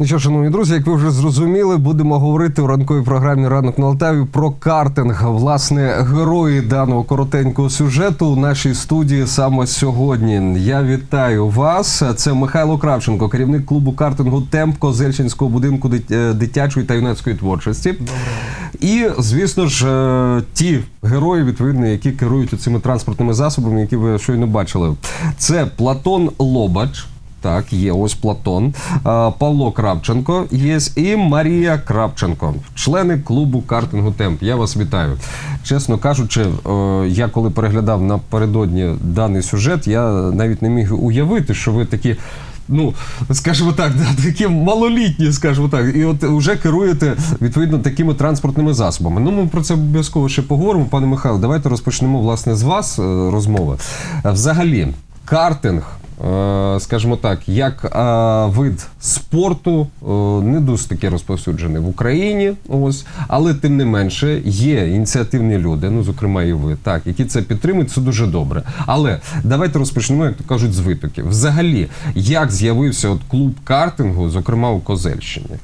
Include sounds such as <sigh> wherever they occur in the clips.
Ну що, шановні друзі, як ви вже зрозуміли, будемо говорити у ранковій програмі Ранок на Алтаві про картинг. Власне, герої даного коротенького сюжету у нашій студії саме сьогодні. Я вітаю вас. Це Михайло Кравченко, керівник клубу картингу Темп Козельщинського будинку е, дитячої та юнацької творчості. І, звісно ж, е, ті герої, відповідно, які керують цими транспортними засобами, які ви щойно бачили. Це Платон Лобач. Так, є ось Платон, Павло Крапченко є і Марія Крапченко, члени клубу картингу Темп. Я вас вітаю. Чесно кажучи, е, я коли переглядав напередодні даний сюжет, я навіть не міг уявити, що ви такі. Ну, скажімо так, <laughs> такі малолітні, скажімо так, і от вже керуєте відповідно такими транспортними засобами. Ну, ми про це обов'язково ще поговоримо. Пане Михайло, давайте розпочнемо власне з вас е, розмови. Взагалі, картинг, скажімо так, як е, вид спорту е, не досить таки розповсюджений в Україні. Ось, але тим не менше є ініціативні люди, ну зокрема і ви, так, які це підтримують. Це дуже добре. Але давайте розпочнемо, як то кажуть, з витоків. Взагалі, як з'явився от клуб картингу, зокрема у Козельщині?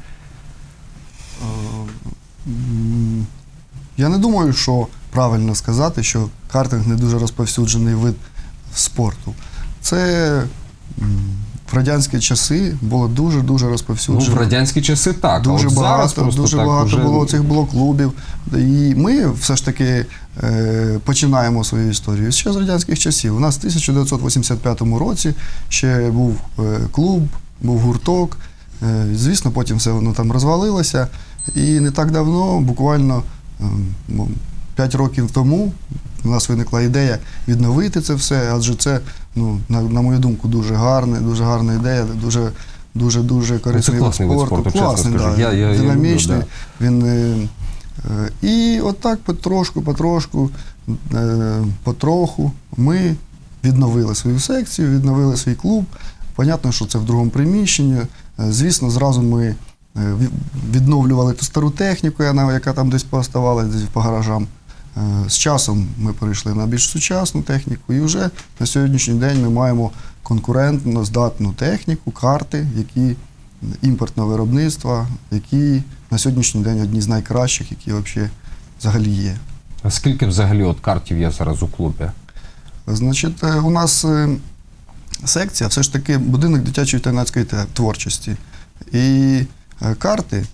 Я не думаю, що правильно сказати, що картинг не дуже розповсюджений вид спорту. Це в радянські часи було дуже-дуже Ну, в радянські часи так. Дуже а от багато, просто дуже так багато уже... було цих було клубів. І ми все ж таки е, починаємо свою історію ще з радянських часів. У нас в 1985 році ще був е, клуб, був гурток. Е, звісно, потім все воно там розвалилося. І не так давно, буквально е, ну, 5 років тому, у нас виникла ідея відновити це все, адже це, ну, на, на мою думку, дуже гарне, дуже гарна ідея, дуже. Дуже дуже корисний вид класний вид спорту, класний, да, Я- я- я динамічний. люблю, Він е, е, і отак потрошку, потрошку, е, потроху ми відновили свою секцію, відновили свій клуб. Понятно, що це в другому приміщенні. Звісно, зразу ми відновлювали ту стару техніку, яка там десь поставалась десь по гаражам. Е, З часом ми перейшли на більш сучасну техніку, і вже на сьогоднішній день ми маємо конкурентно здатну техніку, карти, які імпортного виробництва, які на сьогоднішній день одні з найкращих, які взагалі, взагалі є. А скільки взагалі от картів є зараз у клубі? Значить, е, у нас е, секція все ж таки будинок дитячої та юнацької творчості. І карти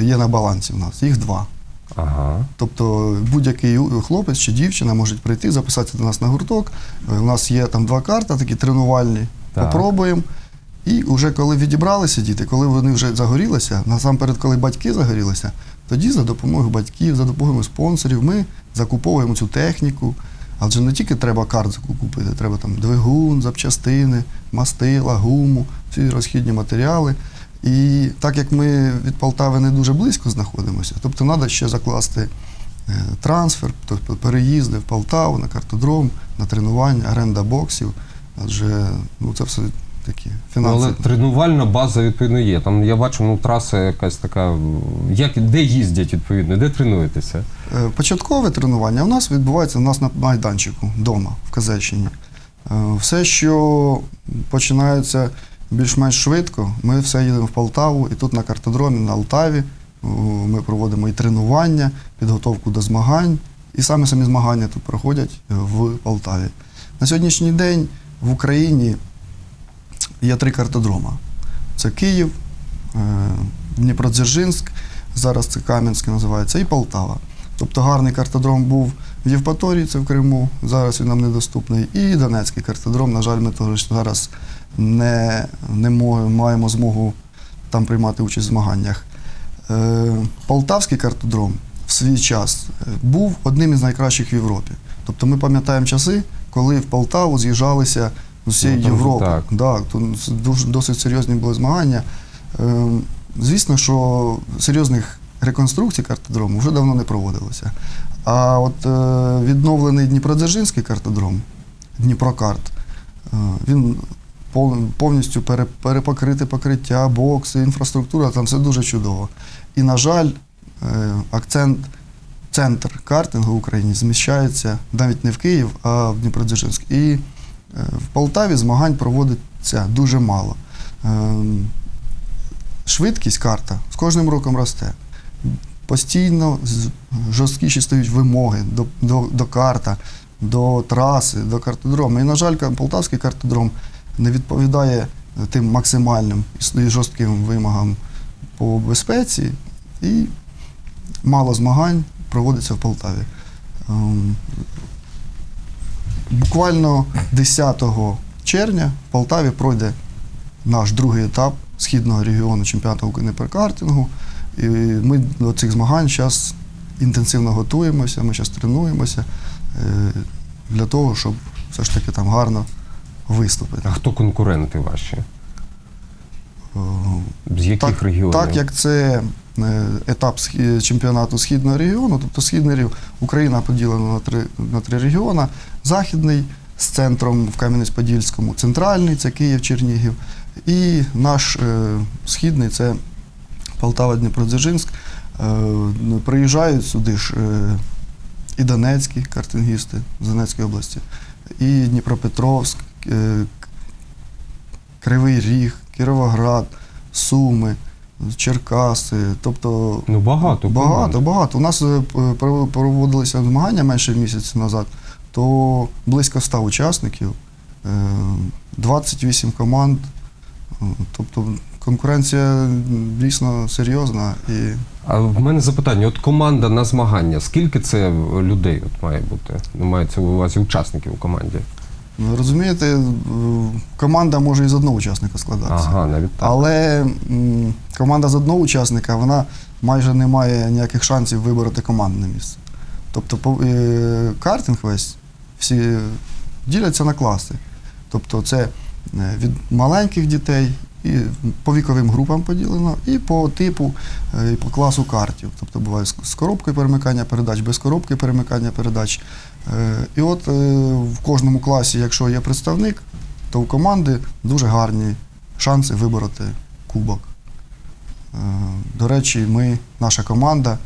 є на балансі у нас, їх два. Ага. Тобто будь-який хлопець чи дівчина можуть прийти, записатися до нас на гурток. Е, У нас є там два карти, такі тренувальні. Так. Попробуємо. І вже коли відібралися діти, коли вони вже загорілися, насамперед, коли батьки загорілися, тоді за допомогою батьків, за допомогою спонсорів ми закуповуємо цю техніку. Адже не тільки треба карт купити, треба там двигун, запчастини, мастила, гуму, всі розхідні матеріали. І так як ми від Полтави не дуже близько знаходимося, тобто треба ще закласти е, трансфер, тобто переїзди в Полтаву, на картодром, на тренування, оренда боксів. Адже ну, це все такі Ну, фінанси. але тренувальна база відповідно є. Там я бачу, ну траса якась така. Як де їздять відповідно, де тренуєтеся? Е, Початкове тренування у нас відбувається у нас на майданчику вдома в Казельщині. Е, Все, що починається більш-менш швидко, ми все їдемо в Полтаву, і тут на картодромі, на Алтаві ми проводимо і тренування, підготовку до змагань, і саме самі змагання тут проходять е, в Полтаві. На сьогоднішній день в Україні є три картодрома: це Київ, е, Дніпродзержинськ, зараз це Кам'янське називається, і Полтава. Тобто гарний картодром був в Євпаторії, це в Криму, зараз він нам недоступний. І Донецький картодром, на жаль, ми теж зараз не, не маємо змогу там приймати участь в змаганнях. Е, Полтавський картодром в свій час е, був одним із найкращих в Європі. Тобто ми пам'ятаємо часи, коли в Полтаву з'їжджалися з усієї Ну, Європи. так. Да, то дуже досить серйозні були змагання. Е, Звісно, що серйозних реконструкцій картодрому вже давно не проводилося. А от е, відновлений Дніпродзержинський картодром, Дніпрокарт, е, він повністю перепокрите покриття, бокси, інфраструктура, там все дуже чудово. І, на жаль, е, акцент, центр картингу в Україні зміщається навіть не в Київ, а в Дніпродзержинськ. І в Полтаві змагань проводиться дуже мало. Ем, швидкість карта з кожним роком росте. Постійно жорсткіші стають вимоги до, до, до карта, до траси, до картодрому. І, на жаль, полтавський картодром не відповідає тим максимальним і жорстким вимогам по безпеці, і мало змагань проводиться в Полтаві. Ем, Буквально 10 червня в Полтаві пройде наш другий етап східного регіону чемпіонату України по картингу. І ми до цих змагань зараз інтенсивно готуємося, ми зараз тренуємося е, для того, щоб все ж таки там гарно виступити. А хто конкуренти ваші? Е, З яких так, регіонів? Так як це е, етап чемпіонату східного регіону, тобто східний регіон, Україна поділена на три, на три регіони. Західний з центром в Кам'янець-Подільському, центральний це Київ, Чернігів. І наш е, східний це Полтава, Дніпродзержинськ. Е, приїжджають сюди ж е, і донецькі картингісти з Донецької області, і Дніпропетровськ, е, Кривий Ріг, Кіровоград, Суми, Черкаси. Тобто Ну багато. багато, багато. У нас проводилися змагання менше місяця назад, то близько 100 учасників, е, 28 команд. Тобто конкуренція дійсно серйозна і А в мене запитання: от команда на змагання, скільки це людей от має бути? Ну, мається в увазі учасників у команді. ви розумієте, е, команда може і з одного учасника складатися. Ага, навіть так. Але м, команда з одного учасника вона майже не має ніяких шансів вибороти командне місце. Тобто по- е, картинг весь всі діляться на класи. Тобто це е, від маленьких дітей і по віковим групам поділено, і по типу, е, і по класу картів. Тобто буває з коробкою перемикання передач, без коробки перемикання передач. Е, І от е, в кожному класі, якщо є представник, то у команди дуже гарні шанси вибороти кубок. До речі, ми, наша команда,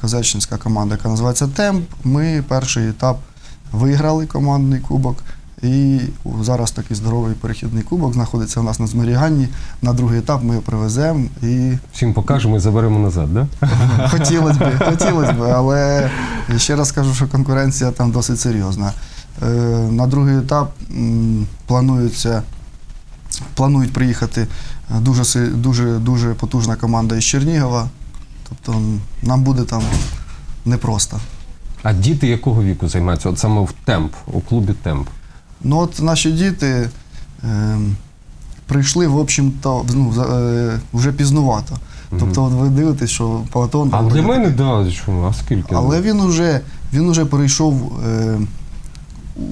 Козачинська команда, яка називається Темп, ми перший етап виграли командний кубок. І зараз такий здоровий перехідний кубок знаходиться у нас на зберіганні. На другий етап ми його привеземо і Всім покажемо і заберемо назад, да? Хотілося б, хотілося б, але ще раз кажу, що конкуренція там досить серйозна. Е, На другий етап планується, планують приїхати дуже, дуже, дуже потужна команда із Чернігова. Тобто нам буде там непросто. А діти якого віку займаються? От саме в темп, у клубі темп. Ну от наші діти е, прийшли, в общем-то, ну, за- е, вже пізнувато. Тобто, от ви дивитесь, що Платон. А для мене, да, чому? А скільки? Але він уже, він уже перейшов е,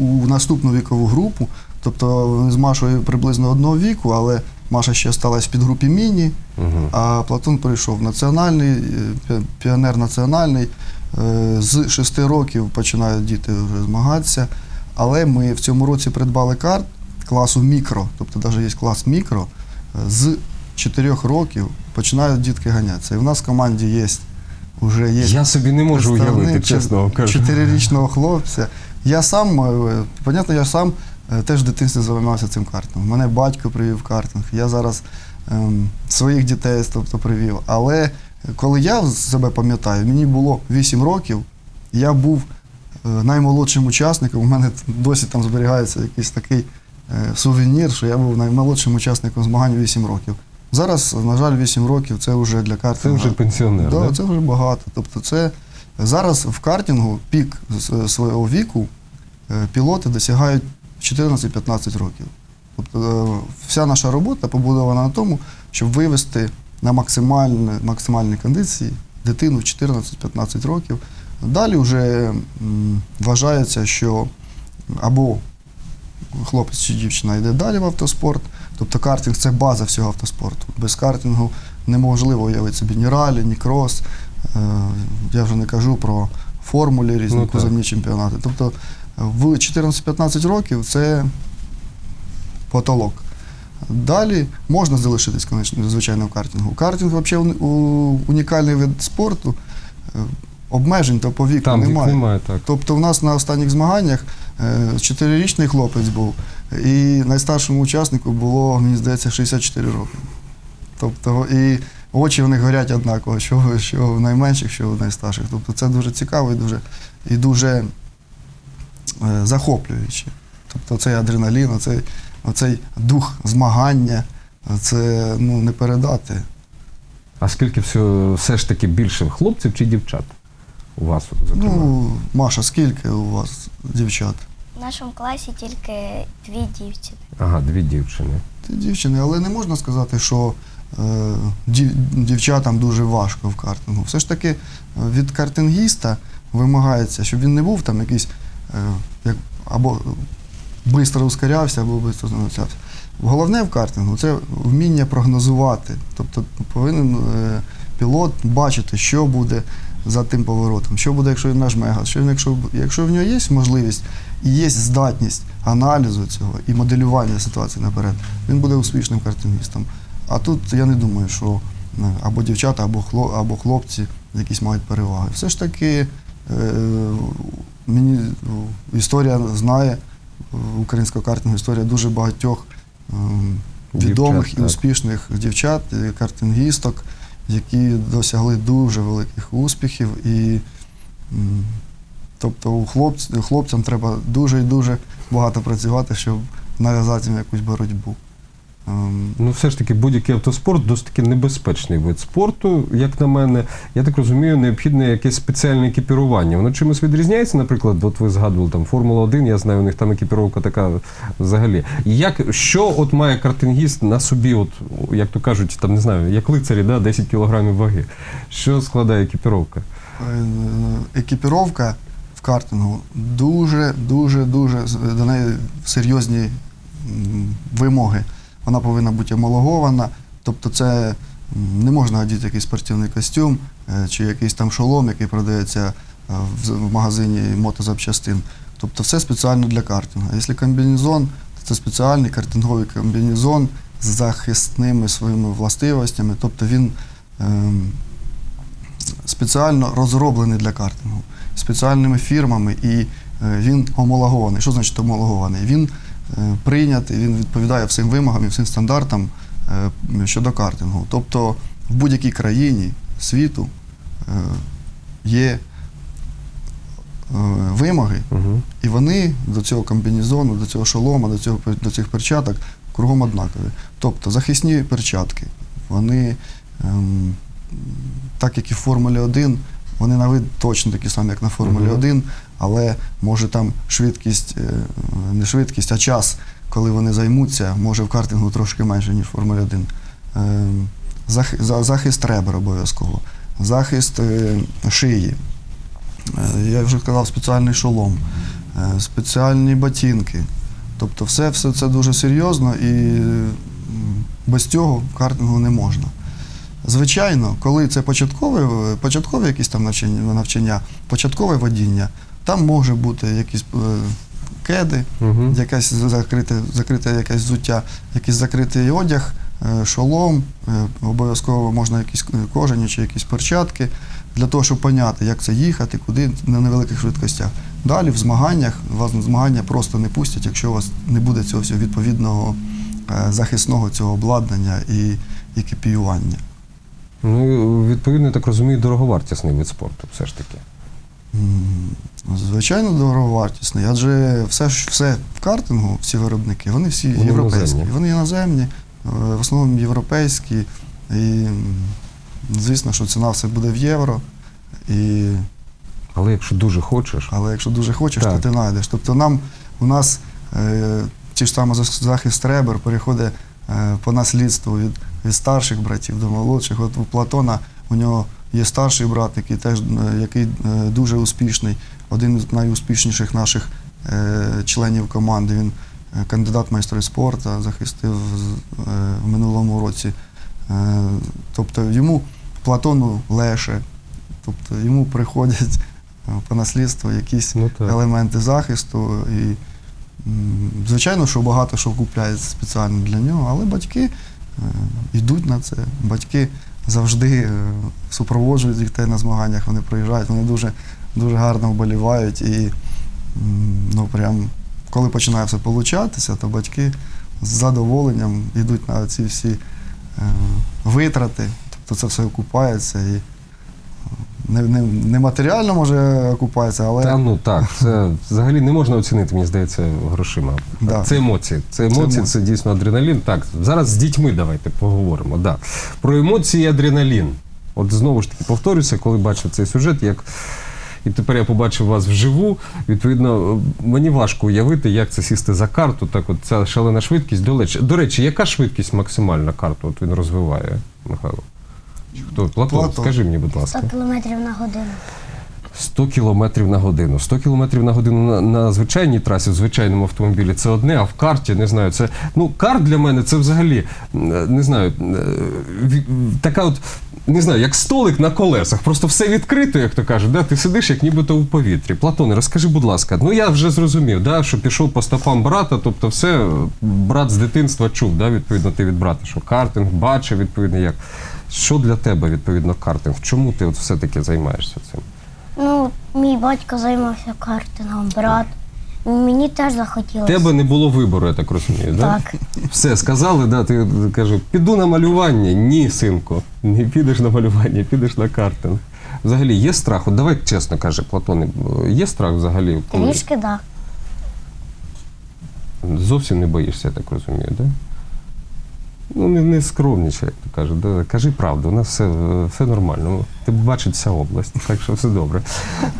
у наступну вікову групу. Тобто вони з Машою приблизно одного віку, але Маша ще сталася в підгрупі міні, Угу. а Платон перейшов в національний, е, пі- піонер національний. Е, З шести років починають діти вже змагатися. Але ми в цьому році придбали карт класу мікро, тобто навіть є клас мікро. Е, З чотирьох років починають дітки ганятися. І в нас в команді є вже є Я собі не можу уявити, чесно кажу. Чотирирічного хлопця. Я сам, е, понятно, я сам е, теж в дитинстві займався цим картингом. Мене батько привів картинг. Я зараз ем, своїх дітей тобто, привів. Але коли я себе пам'ятаю, мені було 8 років, я був наймолодшим учасником. У мене досі там зберігається якийсь такий е, сувенір, що я був наймолодшим учасником змагань 8 років. Зараз, на жаль, 8 років це вже для Це вже пенсіонер. Да, Да, це вже багато. Тобто, це зараз в картингу пік свого віку е, пілоти досягають 14-15 років. Тобто е, вся наша робота побудована на тому, щоб вивести на максимальні, максимальні кондиції дитину в 14-15 років. Далі вже вважається, що або хлопець чи дівчина йде далі в автоспорт. Тобто картинг це база всього автоспорту. Без картингу неможливо уявити собі ні ралі, ні крос. Е, Я вже не кажу про формулі різні Ну, кузовні чемпіонати. Тобто е, в 14-15 років це потолок. Далі можна залишитись, звичайно, в картингу. Картинг взагалі унікальний вид спорту. Обмежень то по віку Там вік немає. немає, так. Тобто в нас на останніх змаганнях е, чотирирічний хлопець був, і найстаршому учаснику було, мені здається, 64 роки. Тобто, і очі в них горять однаково, що, що в найменших, що в найстарших. Тобто це дуже цікаво і дуже, і дуже е, захоплююче. Тобто цей адреналін, оцей, оцей дух змагання, це ну, не передати. А скільки все, все ж таки більше хлопців чи дівчат у вас? Зокрема? Ну, Маша, скільки у вас дівчат? В нашому класі тільки дві дівчини. Ага, дві дівчини. Ти дівчини, але не можна сказати, що е, дів, дівчатам дуже важко в картингу. Все ж таки е, від картингіста вимагається, щоб він не був там якийсь е, як, або швидко ускорявся, або швидко зносявся. Головне в картингу це вміння прогнозувати. Тобто повинен е, пілот бачити, що буде за тим поворотом, що буде, якщо він нажме газ, що він, якщо, якщо в нього є можливість і є здатність аналізу цього і моделювання ситуації наперед, він буде успішним картингістом. А тут я не думаю, що е, або дівчата, або, хло, або хлопці якісь мають переваги. Все ж таки, е, мені е, історія знає українського картингу, історія дуже багатьох е, відомих Дівчат, і так. успішних дівчат, картингісток, які досягли дуже великих успіхів. І, тобто у хлопць, хлопцям треба дуже і дуже багато працювати, щоб нав'язати їм якусь боротьбу. Ем, Ну, все ж таки, будь-який автоспорт досить таки небезпечний вид спорту, як на мене. Я так розумію, необхідне якесь спеціальне екіпірування. Воно чимось відрізняється, наприклад, от ви згадували там Формула 1, я знаю, у них там екіпіровка така взагалі. Як, що от має картингіст на собі, от, як то кажуть, там не знаю, як лицарі, да, 10 кілограмів ваги. Що складає екіпіровка? е, екіпіровка в картингу дуже, дуже, до неї серйозні вимоги. Вона повинна бути омологована, тобто це не можна одіти якийсь спортивний костюм е, чи якийсь там шолом, який продається е, в магазині мотозапчастин. Тобто все спеціально для картингу. Якщо комбінезон, то це спеціальний картинговий комбінезон з захисними своїми властивостями. Тобто він ем, спеціально розроблений для картингу спеціальними фірмами, і е, він homologований. Що значить homologований? Він прийнятий, він відповідає всім вимогам і всім стандартам е, щодо картингу. Тобто в будь-якій країні світу е, є е, вимоги, Угу. і вони до цього комбінезону, до цього шолома, до, цього, до цих перчаток кругом однакові. Тобто захисні перчатки, вони, ем, так як і в Формулі 1, вони на вид точно такі самі, як на Формулі Мгм. 1, але може там швидкість, е, не швидкість, а час, коли вони займуться, може в картингу трошки менше, ніж в Формулі 1. Ем, зах- за- захист ребер обов'язково, захист е, шиї. Е, Я вже сказав, спеціальний шолом, е, спеціальні ботинки. Тобто все, все це дуже серйозно і без цього картингу не можна. Звичайно, коли це початкове, початкове якісь там навчання, початкове водіння, там може бути якісь е, кеди, Угу. якесь закрите, закрите якесь взуття, якийсь закритий одяг, е, шолом, е, обов'язково можна якісь кожані чи якісь перчатки, для того, щоб поняти, як це їхати, куди на невеликих швидкостях. Далі в змаганнях вас на змагання просто не пустять, якщо у вас не буде цього всього відповідного захисного цього обладнання і екіпіювання. Ну, відповідно, я так розумію, дороговартісний вид спорту, все ж таки. Звичайно, дороговартісний, адже все, все в картингу, всі виробники, вони всі Вони європейські. іноземні. Вони іноземні, е, в основному європейські. І звісно, що ціна все буде в євро. І, Але якщо дуже хочеш, але якщо дуже хочеш, Так. то ти знайдеш. Тобто нам у нас е, ті ж саме захист ребер переходить е, по наслідству від, від старших братів до молодших. От у Платона у нього є старший брат, який теж е, який е, дуже успішний, один з найуспішніших наших е, членів команди. Він кандидат майстри спорту, захистив в минулому році. Тобто йому Платону леше, тобто йому приходять по наслідству якісь ну елементи захисту. І, звичайно, що багато що купляється спеціально для нього, але батьки йдуть на це. Батьки завжди е, супроводжують дітей на змаганнях, вони приїжджають, вони дуже, дуже гарно вболівають. І ну, прям, коли починає все получатися, то батьки з задоволенням йдуть на ці всі витрати. Тобто це все окупається і е, не, не, не матеріально може окупається, але Та ну так, це взагалі не можна оцінити, мені здається, грошима. Да. Це емоції. Це емоції, це, дійсно адреналін. Так, зараз з дітьми давайте поговоримо. Да. Про емоції і адреналін. От знову ж таки повторюся, коли бачив цей сюжет, як. І тепер я побачив вас вживу. Відповідно, мені важко уявити, як це сісти за карту. Так, от ця шалена швидкість. До речі, до речі, яка швидкість максимальна карту? От він розвиває, Михайло. Чи Хто? Платон, Платон. скажи мені, будь ласка. 100 кілометрів на годину. 100 кілометрів на годину. 100 кілометрів на годину на, на звичайній трасі, в звичайному автомобілі це одне, а в карті не знаю. Це ну карт для мене це взагалі не знаю. е, ві- Така от. Не знаю, як столик на колесах, просто все відкрито, як то кажуть, да? ти сидиш як нібито у повітрі. Платоне, розкажи, будь ласка, ну я вже зрозумів, да, що пішов по стопам брата, тобто все е, брат з дитинства чув, да, відповідно, ти від брата, що картинг бачив, відповідно, як. Що для тебе, відповідно, картинг? Чому ти от все-таки займаєшся цим? Ну, мій батько займався картингом, брат. Мені теж захотілося. Тебе не було вибору, я так розумію, да? Так. Все сказали, да, ти каже, піду на малювання. Ні, синку, не підеш на малювання, підеш на картинг. Взагалі є страх? От давай чесно каже Платон, є страх взагалі? Трішки так. Зовсім не боїшся, я так розумію, да? Ну, не, не скромнічай, як то кажуть. Да? Кажи правду, у нас все, все нормально. Ти бачить вся область, так що все добре.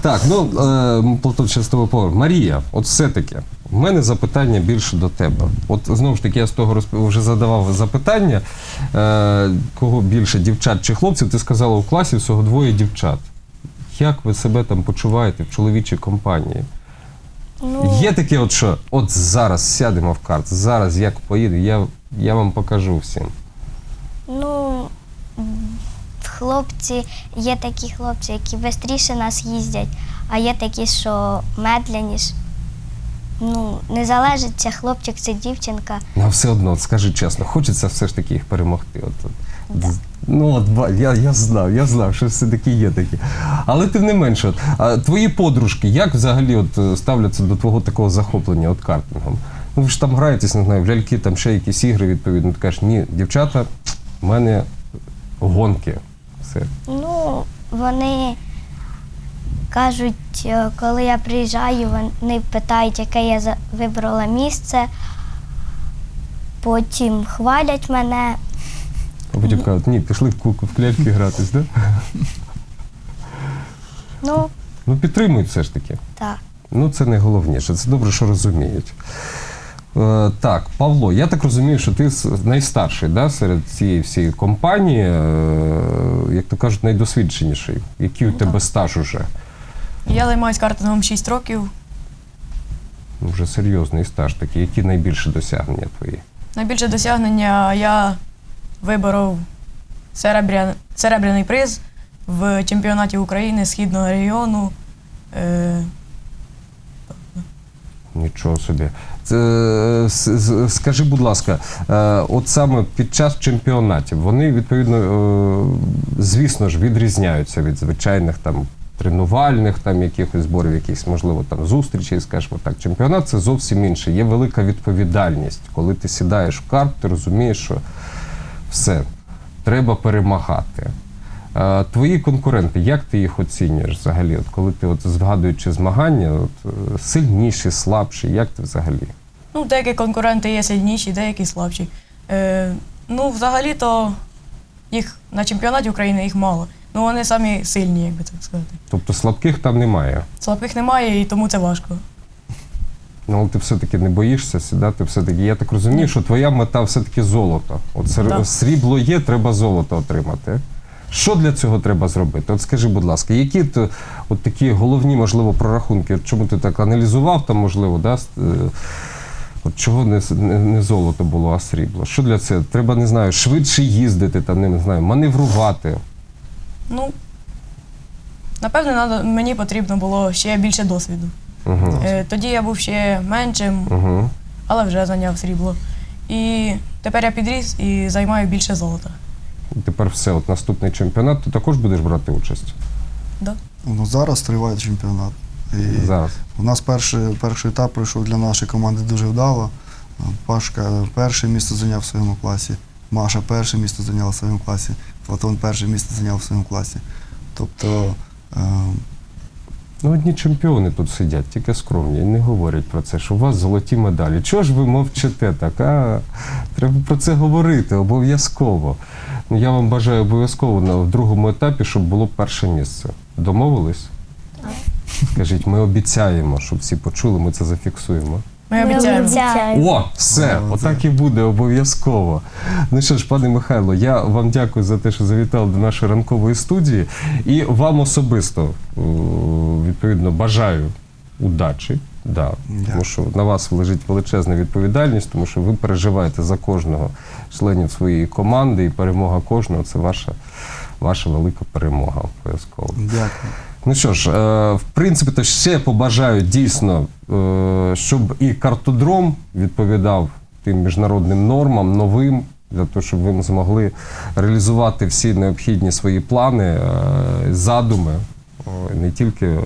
Так, ну е, Платон ще з. Марія, от все-таки, в мене запитання більше до тебе. От знову ж таки, я з того розп... вже задавав запитання, е, кого більше дівчат чи хлопців, ти сказала, у класі всього двоє дівчат. Як ви себе там почуваєте в чоловічій компанії? Ну, Є таке, от що от зараз сядемо в карт, зараз як поїду, я, я вам покажу всім. ну, хлопці, є такі хлопці, які швидше нас їздять, а є такі, що медленніш. Ну, не залежить, це хлопчик, це дівчинка. Ну, все одно, от скажи чесно, хочеться все ж таки їх перемогти. От, от. З- Ну, от я, я знав, я знав, що все-таки є такі. Але тим не менше, от, а твої подружки, як взагалі от, е, ставляться до твого такого захоплення от картингом? Ну, ви ж там граєтесь, не знаю, в ляльки, там ще якісь ігри, відповідно. Ти кажеш, ні, дівчата, в мене гонки. Все. Ну, вони кажуть, е, коли я приїжджаю, вони питають, яке я вибрала місце. Потім хвалять мене. А потім кажуть, ні, пішли в куку в кляльки гратись, да? Ну, Ну, підтримують все ж таки. так. Ну, це найголовніше. Це добре, що розуміють. Е, так, Павло, я так розумію, що ти найстарший да, серед цієї всієї компанії, е, як то кажуть, найдосвідченіший. Який у тебе стаж уже? Я займаюся картингом 6 років. Ну, Вже серйозний стаж такий. Які найбільші досягнення твої? Найбільше досягнення я виборов серебря... серебряний приз в чемпіонаті України Східного регіону. Нічого собі. Скажи, будь ласка, е, от саме під час чемпіонатів вони відповідно, е, звісно ж, відрізняються від звичайних там тренувальних там якихось зборів, якісь, можливо, там зустрічей, скажімо так. Чемпіонат це зовсім інше. Є велика відповідальність. Коли ти сідаєш в карт, ти розумієш, що все, треба перемагати. Твої конкуренти, як ти їх оцінюєш взагалі? От коли ти от згадуючи змагання, от, е, сильніші, слабші, як ти взагалі? ну, деякі конкуренти є сильніші, деякі слабші. Е, ну, взагалі-то їх на чемпіонаті України їх мало. Ну, вони самі сильні, як би так сказати. Тобто слабких там немає. Слабких немає і тому це важко. Ну, але ти все-таки не боїшся сідати, все-таки. Я так розумію, що твоя мета все-таки золото. От срібло є, треба золото отримати. Що для цього треба зробити? От скажи, будь ласка, які то, от такі головні, можливо, прорахунки? Чому ти так аналізував там, можливо, да? е, От чого не, не, не золото було, а срібло? Що для цього? Треба, не знаю, швидше їздити, там, не знаю, маневрувати. Ну, напевне, надо, мені потрібно було ще більше досвіду. Угу. Е, тоді я був ще меншим, Угу. але вже зайняв срібло. І тепер я підріс і займаю більше золота. Тепер все, от наступний чемпіонат, ти також будеш брати участь Да? ну, зараз триває чемпіонат. І зараз. У нас перший, перший етап пройшов для нашої команди дуже вдало. Пашка перше місце зайняв в своєму класі. Маша перше місце зайняла в своєму класі, Платон перше місце зайняв в своєму класі. Тобто е, Ну, одні чемпіони тут сидять, тільки скромні, і не говорять про це, що у вас золоті медалі. Чого ж ви мовчите так? А? Треба про це говорити обов'язково. Ну, я вам бажаю обов'язково на в другому етапі, щоб було перше місце. Домовились? Так. Скажіть, ми обіцяємо, щоб всі почули, ми це зафіксуємо. Ми обіцяємо. О, все, отак і буде обов'язково. Ну що ж, пане Михайло, я вам дякую за те, що завітали до нашої ранкової студії. І вам особисто відповідно бажаю удачі. Да, тому що на вас лежить величезна відповідальність, тому що ви переживаєте за кожного членів своєї команди, і перемога кожного це ваша, ваша велика перемога обов'язково. дякую. Ну що ж, е, в принципі, то ще побажаю дійсно, е, щоб і картодром відповідав тим міжнародним нормам, новим, для того, щоб ви змогли реалізувати всі необхідні свої плани, е, задуми. Не тільки е,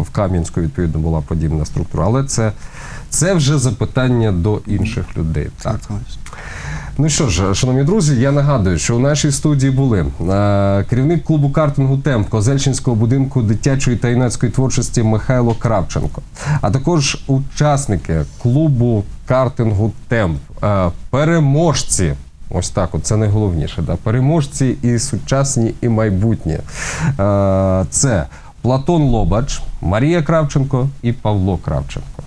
в Кам'янську відповідно була подібна структура, але це, це вже запитання до інших людей. Так. Ну що ж, шановні друзі, я нагадую, що у нашій студії були е, керівник клубу картингу Темп Козельщинського будинку дитячої та юнацької творчості Михайло Кравченко, а також учасники клубу картингу Темп, е, переможці. Ось так, от це найголовніше. Да? Переможці і сучасні, і майбутні. Е, це Платон Лобач, Марія Кравченко і Павло Кравченко.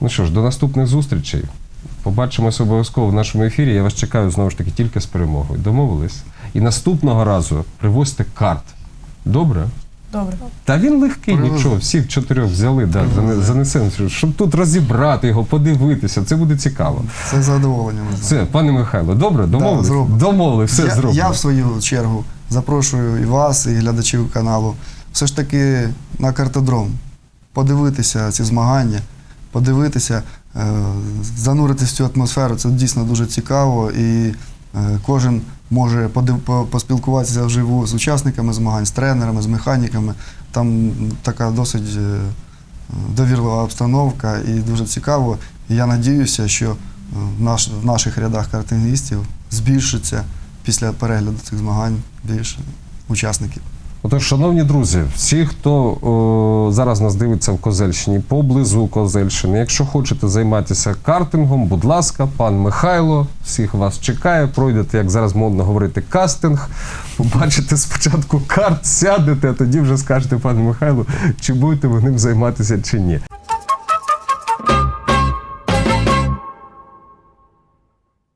Ну що ж, до наступних зустрічей. Побачимося обов'язково в нашому ефірі. Я вас чекаю знову ж таки тільки з перемогою. Домовились? І наступного разу привозьте карт. Добре? Добре. Та він легкий, нічого, всіх чотирьох взяли, да, зане- занесемо, щоб тут розібрати його, подивитися. Це буде цікаво. Це задоволення. ми знаємо. Все, пане Михайло, добре? Домовились? зробимо. Домовили, все я, зробимо. я в свою чергу запрошую і вас, і глядачів каналу все ж таки на картодром подивитися ці змагання, подивитися, е, зануритися в цю атмосферу. Це дійсно дуже цікаво. І е, кожен може поспілкуватися вживу з учасниками змагань, з тренерами, з механіками. Там така досить е, довірлива обстановка і дуже цікаво. І я надіюся, що е, в наших рядах картингістів збільшиться після перегляду цих змагань більше учасників. Отож, шановні друзі, всі, хто о, зараз нас дивиться в Козельщині, поблизу Козельщини, якщо хочете займатися картингом, будь ласка, пан Михайло всіх вас чекає. Пройдете, як зараз модно говорити, кастинг. Побачите спочатку карт, сядете, а тоді вже скажете пану Михайлу, чи будете ви ним займатися чи ні.